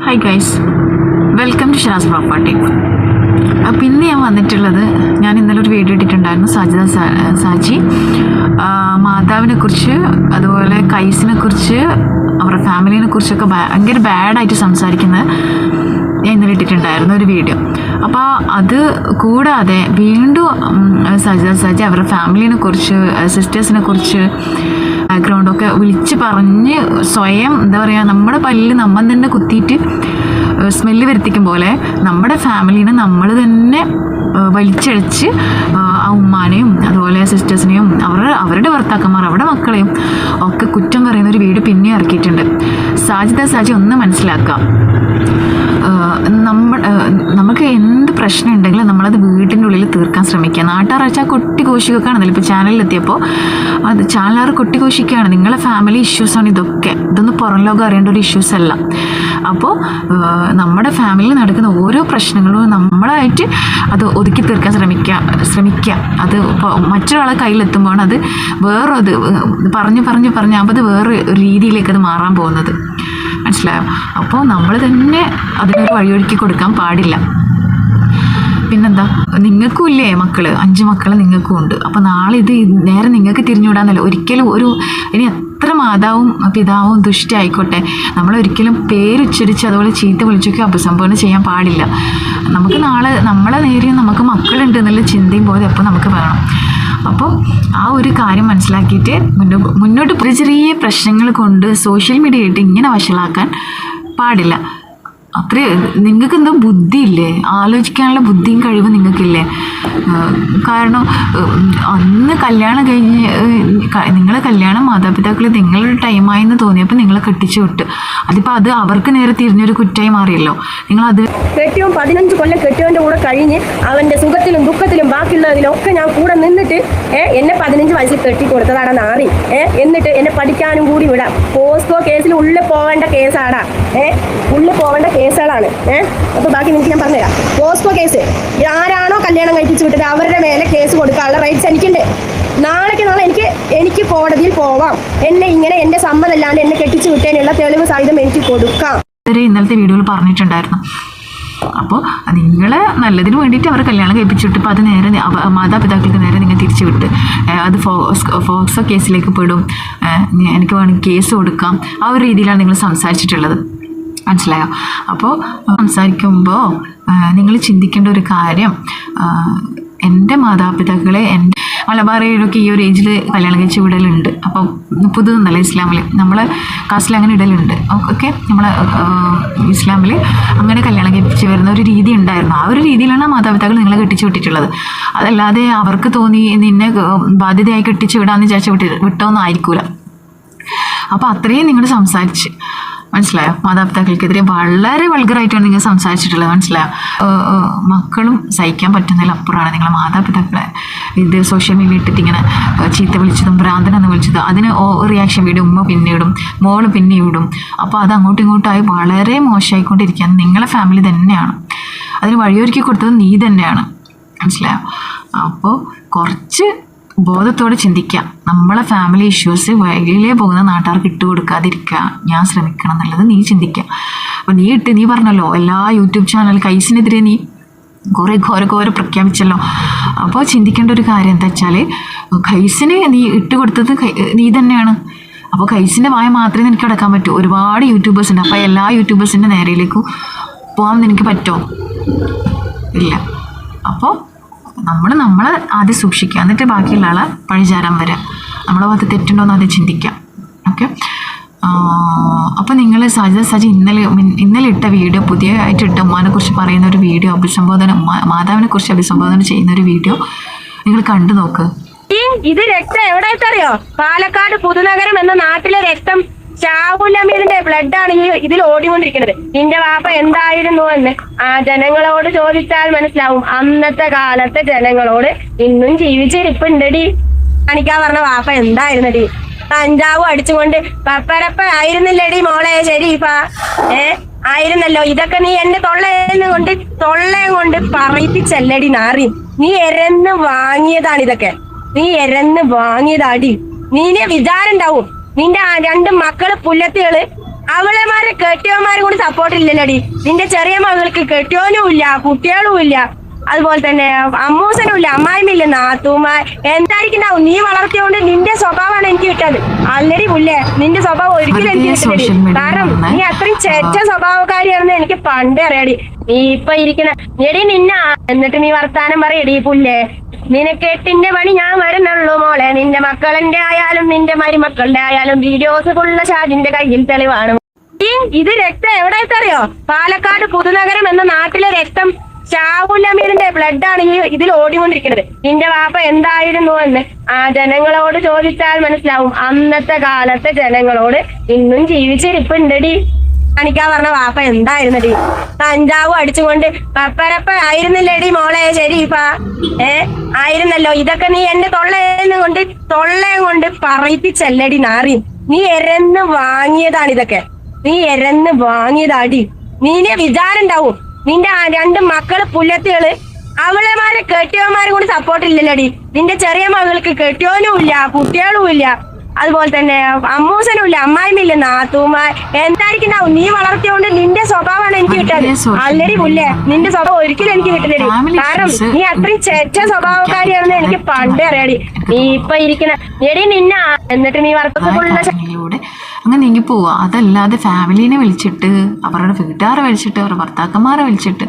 Hi guys welcome to ഷാസ് property അപ്പോൾ ഇന്ന് ഞാൻ വന്നിട്ടുള്ളത് ഞാൻ ഇന്നലെ ഒരു വീഡിയോ ഇട്ടിട്ടുണ്ടായിരുന്നു സാജിദ സാജി. മാതാവിനെ കുറിച്ച് അതുപോലെ കൈസിനെ കുറിച്ച് അവരുടെ ഫാമിലിനെ കുറിച്ചൊക്കെ ഭയങ്കര ബാഡായിട്ട് സംസാരിക്കുന്ന ഞാൻ ഇന്നലെ ഇട്ടിട്ടുണ്ടായിരുന്നു ഒരു വീഡിയോ അപ്പോൾ അത് കൂടാതെ വീണ്ടും സജിത സാജി അവരുടെ ഫാമിലിനെ കുറിച്ച് സിസ്റ്റേഴ്സിനെ കുറിച്ച് ബാക്ക്ഗ്രൗണ്ടൊക്കെ വിളിച്ച് പറഞ്ഞ് സ്വയം എന്താ പറയുക നമ്മുടെ പല്ലിൽ നമ്മൾ തന്നെ കുത്തിയിട്ട് സ്മെല്ല് വരുത്തിക്കും പോലെ നമ്മുടെ ഫാമിലീനെ നമ്മൾ തന്നെ വലിച്ചഴച്ച് ആ ഉമ്മാനെയും അതുപോലെ സിസ്റ്റേഴ്സിനെയും അവരുടെ അവരുടെ ഭർത്താക്കന്മാർ അവരുടെ മക്കളെയും ഒക്കെ കുറ്റം പറയുന്ന ഒരു വീട് പിന്നെ ഇറക്കിയിട്ടുണ്ട്. സാജിത സാജി ഒന്ന് മനസ്സിലാക്കാം. നമ്മൾ നമുക്ക് എന്ത് പ്രശ്നം ഉണ്ടെങ്കിലും നമ്മളത് വീട്ടിന്റെ ഉള്ളിൽ തീർക്കാൻ ശ്രമിക്കുക. നാട്ടാർ കൊട്ടി കോശിക്കുകയാണെന്നല്ലോ ഇപ്പോൾ ചാനലിലെത്തിയപ്പോൾ അത് ചാനലാർ കൊട്ടി കോശിക്കുകയാണ്. നിങ്ങളെ ഫാമിലി ഇഷ്യൂസാണ് ഇതൊക്കെ. ഇതൊന്നും പുറം ലോകം അറിയേണ്ട ഒരു ഇഷ്യൂസ് അല്ല. അപ്പോൾ നമ്മുടെ ഫാമിലിയിൽ നടക്കുന്ന ഓരോ പ്രശ്നങ്ങളും നമ്മളായിട്ട് അത് ഒതുക്കി തീർക്കാൻ ശ്രമിക്കുക. ശ്രമിക്കുക. അത് മറ്റൊരാളെ കയ്യിലെത്തുമ്പോൾ അത് വേറെ അത് പറഞ്ഞ് പറഞ്ഞ് പറഞ്ഞ് അപ്പോൾ അത് വേറെ രീതിയിലേക്ക് അത് മാറാൻ പോകുന്നത്. മനസ്സിലായോ? അപ്പോൾ നമ്മൾ തന്നെ അതിനൊരു വഴിയൊരുക്കി കൊടുക്കാൻ പാടില്ല. പിന്നെന്താ? നിങ്ങൾക്കും ഇല്ലേ മക്കൾ? അഞ്ച് മക്കൾ നിങ്ങൾക്കും ഉണ്ട് അപ്പോൾ നാളെ ഇത് നേരെ നിങ്ങൾക്ക് തിരിഞ്ഞുവിടാന്നല്ലോ. ഒരിക്കലും ഒരു ഇനി എത്ര മാതാവും പിതാവും ദുഷ്ടായിക്കോട്ടെ നമ്മൾ ഒരിക്കലും പേരുച്ചരിച്ച് അതുപോലെ ചീത്ത വിളിച്ചൊക്കെ അഭിസംബോധന ചെയ്യാൻ പാടില്ല. നമുക്ക് നാളെ നമ്മളെ നേരെ നമുക്ക് മക്കളുണ്ട് എന്നുള്ള ചിന്തയും പോലെ അപ്പോൾ നമുക്ക് വേണം അപ്പോൾ ആ ഒരു കാര്യം മനസ്സിലാക്കിയിട്ട് മുന്നോട്ട് മുന്നോട്ട് ചെറിയ ചെറിയ പ്രശ്നങ്ങൾ കൊണ്ട് സോഷ്യൽ മീഡിയ ആയിട്ട് ഇങ്ങനെ വഷളാക്കാൻ പാടില്ല. അത്രേ നിങ്ങൾക്ക് എന്തോ ബുദ്ധിയില്ലേ? ആലോചിക്കാനുള്ള ബുദ്ധിയും കഴിവും നിങ്ങൾക്കില്ലേ? കാരണം അന്ന് കല്യാണം കഴിഞ്ഞ് നിങ്ങളെ കല്യാണം മാതാപിതാക്കൾ നിങ്ങളുടെ ടൈമായെന്ന് തോന്നിയപ്പോൾ നിങ്ങളെ കെട്ടിച്ചു വിട്ട്. അതിപ്പോൾ അത് അവർക്ക് നേരെ തിരിഞ്ഞൊരു കുറ്റമായി മാറിയല്ലോ. നിങ്ങളത് കെട്ടിയവൻ പതിനഞ്ച് കൊല്ലം കെട്ടിയവന്റെ കൂടെ കഴിഞ്ഞ് അവന്റെ സുഖത്തിലും ദുഃഖത്തിലും ബാക്കിയുള്ളതിലൊക്കെ ഞാൻ കൂടെ നിന്നിട്ട് എന്നെ പതിനഞ്ച് വയസ്സിൽ കെട്ടി കൊടുത്തതാണ് നാറി എന്നിട്ട് എന്നെ പഠിക്കാനും കൂടി വിടാം. പോസ്കോ കേസിൽ ഉള്ളിൽ പോവേണ്ട കേസാടാ. ഏഹ് ഉള്ളിൽ പോവേണ്ട കേസുകളാണ്. ഏഹ് അപ്പൊ ബാക്കി നിങ്ങൾക്ക് ഞാൻ പറഞ്ഞുതരാം. പോസ്കോ കേസ് ആരാണോ കല്യാണം കഴിപ്പിച്ച് വിട്ടത് അവരുടെ മേലെ കേസ് കൊടുക്കാനുള്ള റൈറ്റ്സ് എനിക്കുണ്ട്. നാളേക്ക് നാളെ എനിക്ക് എനിക്ക് കോടതിയിൽ പോവാം. എന്നെ ഇങ്ങനെ എന്റെ സമ്മതമല്ലാണ്ട് എന്നെ കെട്ടിച്ചു വിട്ടതിനുള്ള തെളിവ് സഹിതം എനിക്ക് കൊടുക്കാം. ഇന്നലത്തെ വീഡിയോയിൽ പറഞ്ഞിട്ടുണ്ടായിരുന്നു. അപ്പോൾ നിങ്ങൾ നല്ലതിന് വേണ്ടിയിട്ട് അവർ കല്യാണം കഴിപ്പിച്ചിട്ട് ഇപ്പോൾ അത് നേരെ മാതാപിതാക്കൾക്ക് നേരെ നിങ്ങൾ തിരിച്ചു വിട്ട് അത് ഫോക്സോ കേസിലേക്ക് പെടും. എനിക്ക് വേണമെങ്കിൽ കേസ് കൊടുക്കാം. ആ ഒരു രീതിയിലാണ് നിങ്ങൾ സംസാരിച്ചിട്ടുള്ളത്. മനസ്സിലായോ? അപ്പോൾ സംസാരിക്കുമ്പോൾ നിങ്ങൾ ചിന്തിക്കേണ്ട ഒരു കാര്യം എന്റെ മാതാപിതാക്കളെ എന്റെ മലബാറിയിലൊക്കെ ഈ ഒരു ഏജിൽ കല്യാണം കഴിച്ച് വിടലുണ്ട്. അപ്പം പുതുതെന്നല്ല ഇസ്ലാമിൽ നമ്മൾ കാസ്റ്റിൽ അങ്ങനെ ഇടലുണ്ട്. ഓക്കെ? നമ്മൾ ഇസ്ലാമിൽ അങ്ങനെ കല്യാണം കഴിപ്പിച്ച് വരുന്ന ഒരു രീതി ഉണ്ടായിരുന്നു. ആ ഒരു രീതിയിലാണ് മാതാപിതാക്കൾ നിങ്ങളെ കെട്ടിച്ച് വിട്ടിട്ടുള്ളത്. അതല്ലാതെ അവർക്ക് തോന്നി നിന്നെ ബാധ്യതയായി കെട്ടിച്ച് വിടാമെന്ന് വിചാരിച്ച് വിട്ടി വിട്ടോന്നായിരിക്കൂല. അപ്പോൾ അത്രയും നിങ്ങൾ സംസാരിച്ച്. മനസ്സിലായോ? മാതാപിതാക്കൾക്കെതിരെ വളരെ വൾഗറായിട്ടാണ് നിങ്ങൾ സംസാരിച്ചിട്ടുള്ളത്. മനസ്സിലായോ? മക്കളും സഹിക്കാൻ പറ്റുന്നതിൽ അപ്പുറമാണ് നിങ്ങളെ മാതാപിതാക്കളെ ഇത് സോഷ്യൽ മീഡിയ ഇട്ടിട്ട് ഇങ്ങനെ ചീത്ത വിളിച്ചതും ഭ്രാന്തനെന്ന് വിളിച്ചതും അതിന് റിയാക്ഷൻ വീടും ഉമ്മ പിന്നെ ഇടും മോൾ പിന്നെ ഇടും അപ്പോൾ അത് അങ്ങോട്ടും ഇങ്ങോട്ടായി വളരെ മോശമായിക്കൊണ്ടിരിക്കുകയാണ്. നിങ്ങളെ ഫാമിലി തന്നെയാണ്. അതിന് വഴിയൊരുക്കി കൊടുത്തത് നീ തന്നെയാണ്. മനസ്സിലായോ? അപ്പോൾ കുറച്ച് ബോധത്തോടെ ചിന്തിക്കാം. നമ്മളെ ഫാമിലി ഇഷ്യൂസ് വഴിയിലേ പോകുന്ന നാട്ടുകാർക്ക് ഇട്ട് ഞാൻ ശ്രമിക്കണം എന്നുള്ളത് നീ ചിന്തിക്കുക അപ്പോൾ നീ ഇട്ട് നീ പറഞ്ഞല്ലോ എല്ലാ യൂട്യൂബ് ചാനൽ കൈസിനെതിരെ നീ കുറേ ഘോര ഘോര പ്രഖ്യാപിച്ചല്ലോ. അപ്പോൾ ചിന്തിക്കേണ്ട ഒരു കാര്യം എന്താ വെച്ചാൽ കൈസിന് നീ ഇട്ട് കൊടുത്തത് നീ തന്നെയാണ്. അപ്പോൾ കൈസിന്റെ വായ മാത്രമേ നിനക്ക് അടക്കാൻ പറ്റൂ. ഒരുപാട് യൂട്യൂബേഴ്സ് ഉണ്ട്. അപ്പോൾ എല്ലാ യൂട്യൂബേഴ്സിന്റെ നേരയിലേക്കും പോകാൻ നിനക്ക് പറ്റുമോ ഇല്ല. അപ്പോൾ നമ്മൾ നമ്മൾ ആദ്യം സൂക്ഷിക്കുക. എന്നിട്ട് ബാക്കിയുള്ള ആളെ പഴിചാരാൻ വരിക നമ്മളെ ഭാഗത്ത് തെറ്റുണ്ടോ എന്ന് ആദ്യം ചിന്തിക്കാം. ഓക്കെ അപ്പോൾ നിങ്ങൾ സജ സജി ഇന്നലെ ഇന്നലെ ഇട്ട വീഡിയോ പുതിയതായിട്ട് ഇട്ട ഉമ്മാനെ കുറിച്ച് പറയുന്ന ഒരു വീഡിയോ അഭിസംബോധന മാതാവിനെ കുറിച്ച് അഭിസംബോധന ചെയ്യുന്ന ഒരു വീഡിയോ നിങ്ങൾ കണ്ടു നോക്ക്. ഇത് രക്തം എവിടെ അറിയോ പാലക്കാട് പുതുനഗരം എന്ന നാട്ടിലെ രക്തം ഷാഹുലമീറിന്റെ ബ്ലഡ് ആണ് ഈ ഇതിൽ ഓടിക്കൊണ്ടിരിക്കുന്നത്. നിന്റെ വാപ്പ എന്തായിരുന്നു എന്ന് ആ ജനങ്ങളോട് ചോദിച്ചാൽ മനസ്സിലാവും. അന്നത്തെ കാലത്തെ ജനങ്ങളോട് ഇന്നും ജീവിച്ചിരിപ്പുണ്ടടി. കാണിക്കാൻ പറഞ്ഞ വാപ്പ എന്തായിരുന്നടി? കഞ്ചാവും അടിച്ചുകൊണ്ട് പപ്പരപ്പ ആയിരുന്നില്ലടി മോളെ ശരീഫ. ഏ ആയിരുന്നല്ലോ. ഇതൊക്കെ നീ എന്റെ തൊള്ളയെന്ന് കൊണ്ട് തൊള്ളയും കൊണ്ട് പറയിപ്പിച്ചല്ലടി നാറി. നീ എരന്ന് വാങ്ങിയതാണ് ഇതൊക്കെ. നീ എരന്ന് വാങ്ങിയതാടി. നീനെ വിചാരം ഉണ്ടാവും. നിന്റെ രണ്ട് മക്കൾ പുല്ലത്തികൾ അവളെമാരെ കെട്ടിയവന്മാരും കൂടി സപ്പോർട്ട് ഇല്ലല്ലോടി. നിന്റെ ചെറിയ മകൾക്ക് കെട്ടിയോനും ഇല്ല കുട്ടികളും ഇല്ല. അതുപോലെ തന്നെ അമ്മൂസനും ഇല്ല അമ്മായിമില്ല നാത്തൂമാ എന്തായിരിക്കും നീ വളർത്തിയോണ്ട് നിന്റെ സ്വഭാവമാണ് എനിക്ക് കിട്ടത് ആൾറെഡി പുല്ലേ നിന്റെ സ്വഭാവം ഒരിക്കലും എനിക്ക് media കാരണം നീ അത്രയും ചെറ്റ സ്വഭാവക്കാരിയാണെന്ന് എനിക്ക് പണ്ടേ അറിയാടി നീ ഇപ്പൊ ഇരിക്കണ എടി നിന്നെ എന്നിട്ട് നീ വർത്താനം പറയടി പുല്ലേ. നിനക്ക് എട്ടിന്റെ പണി ഞാൻ വരുന്നുള്ളു മോളെ. നിന്റെ മക്കളെന്റെ ആയാലും നിന്റെ മരുമക്കളുടെ ആയാലും വീഡിയോസ് ഫുള്ള് ഷാജിന്റെ കയ്യിൽ തെളിവാണ്. ഇത് രക്തം എവിടെത്തറിയോ പാലക്കാട് പുതുനഗരം എന്ന നാട്ടിലെ രക്തം ഷാവുല്ലമീറിന്റെ ബ്ലഡ് ആണ് ഈ ഇതിൽ ഓടിക്കൊണ്ടിരിക്കുന്നത്. നിന്റെ വാപ്പ എന്തായിരുന്നു എന്ന് ആ ജനങ്ങളോട് ചോദിച്ചാൽ മനസ്സിലാവും. അന്നത്തെ കാലത്തെ ജനങ്ങളോട് ഇന്നും ജീവിച്ചിരിപ്പുണ്ടടി. കാണിക്കാൻ പറഞ്ഞ വാപ്പ എന്തായിരുന്നടി കഞ്ചാവ് അടിച്ചുകൊണ്ട് പപ്പരപ്പ ആയിരുന്നില്ലേടി മോളെ ശരീഫ? ഏ ആയിരുന്നല്ലോ. ഇതൊക്കെ നീ എന്റെ തൊള്ളേന്ന് കൊണ്ട് തൊള്ളയും കൊണ്ട് പറയിപ്പിച്ചല്ലടി നാറി. നീ എരന്ന് വാങ്ങിയതാണ് ഇതൊക്കെ. നീ എരന്ന് വാങ്ങിയതാടി. നീനെ വിചാരം ഉണ്ടാവും. നിന്റെ രണ്ട് മക്കൾ പുല്ലത്തികൾ അവളെമാരെ കെട്ടിയവന്മാരും കൂടി സപ്പോർട്ട് ഇല്ലല്ലോടി. നിന്റെ ചെറിയ മകൾക്ക് കെട്ടിയോനും ഇല്ല കുട്ടികളും ഇല്ല. അതുപോലെ തന്നെ അമ്മൂസനും ഇല്ല അമ്മായിമില്ല നാത്തൂമാർ. എന്തായിരിക്കും നീ വളർത്തിയോണ്ട് നിന്റെ സ്വഭാവമാണ് എനിക്ക് കിട്ടാൻ ആൾറെഡി പുല്ലേ? നിന്റെ സ്വഭാവം ഒരിക്കലും എനിക്ക് കിട്ടില്ലടി കാരണം നീ അത്രയും ചെറ്റ സ്വഭാവക്കാരിയാണെന്ന് എനിക്ക് പണ്ടേ അറിയാടി. നീ ഇപ്പൊ ഇരിക്കണ എടി നിന്ന എന്നിട്ട് നീ വളർത്തുന്ന അങ്ങനെ നീങ്ങി പോവുക അതല്ലാതെ ഫാമിലീനെ വിളിച്ചിട്ട് അവരുടെ വീട്ടുകാരെ വിളിച്ചിട്ട് അവരുടെ ഭർത്താക്കന്മാരെ വിളിച്ചിട്ട്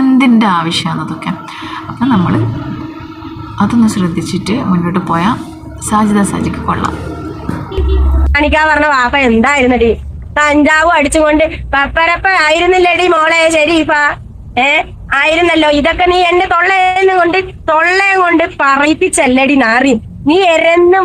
എന്തിന്റെ ആവശ്യമാണ് അതൊക്കെ? അപ്പം നമ്മൾ അതൊന്ന് ശ്രദ്ധിച്ചിട്ട് മുന്നോട്ട് പോയാൽ സാജിത സാജിക്ക് കൊള്ളാം. കാണിക്കാൻ പറഞ്ഞ വാപ്പ എന്തായിരുന്നടി? കഞ്ചാവ് അടിച്ചുകൊണ്ട് പപ്പരപ്പ ആയിരുന്നില്ലടി മോളെ ശരീഫ. ഏ? ആയിരുന്നല്ലോ. ഇതൊക്കെ നീ എന്റെ തൊള്ളയെന്ന് കൊണ്ട് തൊള്ളയും കൊണ്ട് പറയിപ്പിച്ചല്ലടി നാറി. നീ എരന്ന്